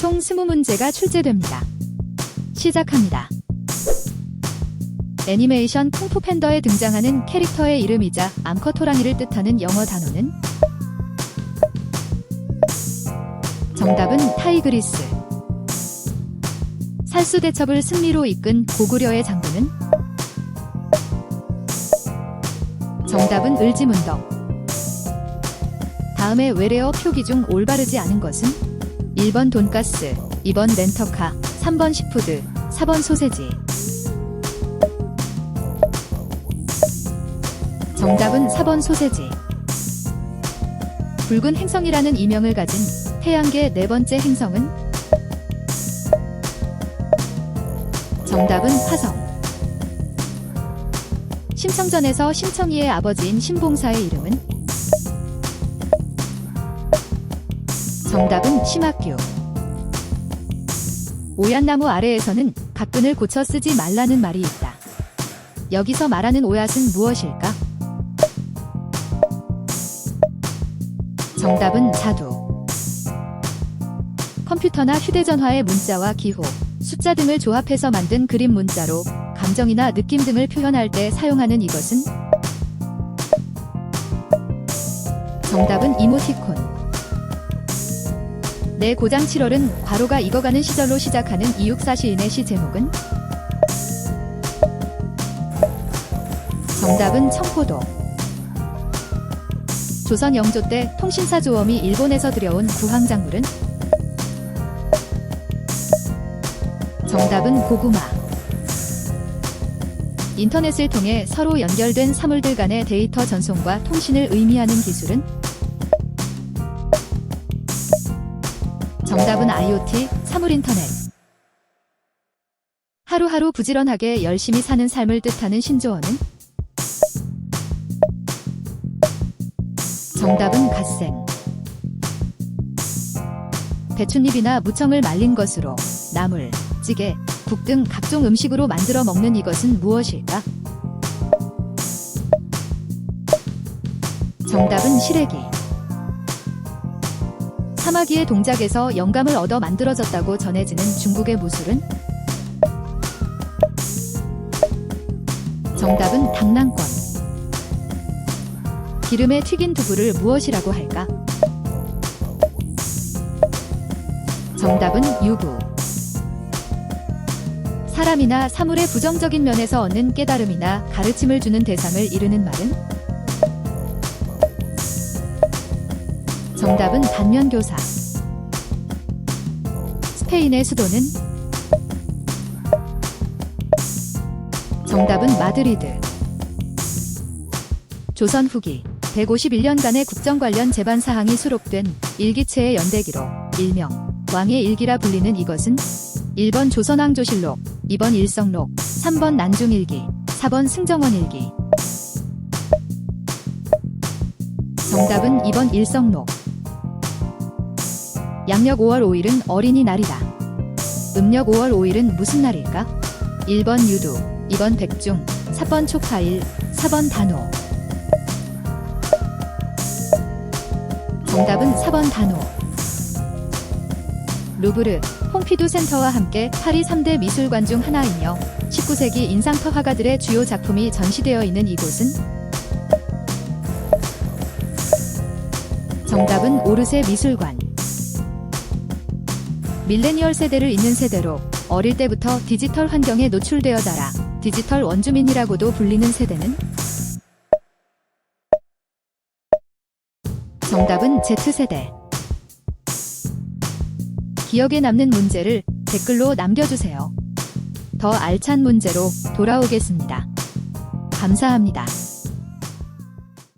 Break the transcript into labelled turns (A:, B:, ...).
A: 총 20문제가 출제됩니다. 시작합니다. 애니메이션 쿵푸 팬더에 등장하는 캐릭터의 이름이자 암컷 호랑이를 뜻하는 영어 단어는 정답은 타이그리스. 살수 대첩을 승리로 이끈 고구려의 장군은 정답은 을지문덕. 다음에 외래어 표기 중 올바르지 않은 것은 1번 돈가스, 2번 렌터카, 3번 시푸드, 4번 소세지. 정답은 4번 소세지. 붉은 행성이라는 이명을 가진 태양계 네 번째 행성은 정답은 화성. 심청전에서 심청이의 아버지인 신봉사의 이름은 정답은 심학규. 오얏나무 아래에서는 각근을 고쳐 쓰지 말라는 말이 있다. 여기서 말하는 오얏은 무엇일까? 정답은 자두. 컴퓨터나 휴대전화의 문자와 기호, 숫자 등을 조합해서 만든 그림 문자로 감정이나 느낌 등을 표현할 때 사용하는 이것은 정답은 이모티콘. 내 고장 7월은 과로가 익어가는 시절로 시작하는 이육사 시인의 시 제목은 정답은 청포도. 조선 영조 때 통신사 조엄이 일본에서 들여온 구황작물은 정답은 고구마. 인터넷을 통해 서로 연결된 사물들 간의 데이터 전송과 통신을 의미하는 기술은 정답은 IoT, 사물인터넷. 하루하루 부지런하게 열심히 사는 삶을 뜻하는 신조어는 정답은 갓생. 배춧잎이나 무청을 말린 것으로 나물, 찌개, 국 등 각종 음식으로 만들어 먹는 이것은 무엇일까? 정답은 시래기. 사마귀의 동작에서 영감을 얻어 만들어졌다고 전해지는 중국의 무술은? 정답은 당랑권. 기름에 튀긴 두부를 무엇이라고 할까? 정답은 유부. 사람이나 사물의 부정적인 면에서 얻는 깨달음이나 가르침을 주는 대상을 이르는 말은? 정답은 반면교사. 스페인의 수도는? 정답은 마드리드. 조선 후기 151년간의 국정 관련 재반 사항이 수록된 일기체의 연대기로 일명 왕의 일기라 불리는 이것은 1번 조선왕조실록, 2번 일성록, 3번 난중일기, 4번 승정원일기. 정답은 2번 일성록. 양력 5월 5일은 어린이날이다. 음력 5월 5일은 무슨 날일까? 1번 유두, 2번 백중, 4번 초파일, 4번 단오. 정답은 4번 단오. 루브르, 퐁피두 센터와 함께 파리 3대 미술관 중 하나이며 19세기 인상파 화가들의 주요 작품이 전시되어 있는 이곳은 정답은 오르세 미술관. 밀레니얼 세대를 잇는 세대로 어릴 때부터 디지털 환경에 노출되어 자라 디지털 원주민이라고도 불리는 세대는 정답은 Z세대. 기억에 남는 문제를 댓글로 남겨주세요. 더 알찬 문제로 돌아오겠습니다. 감사합니다.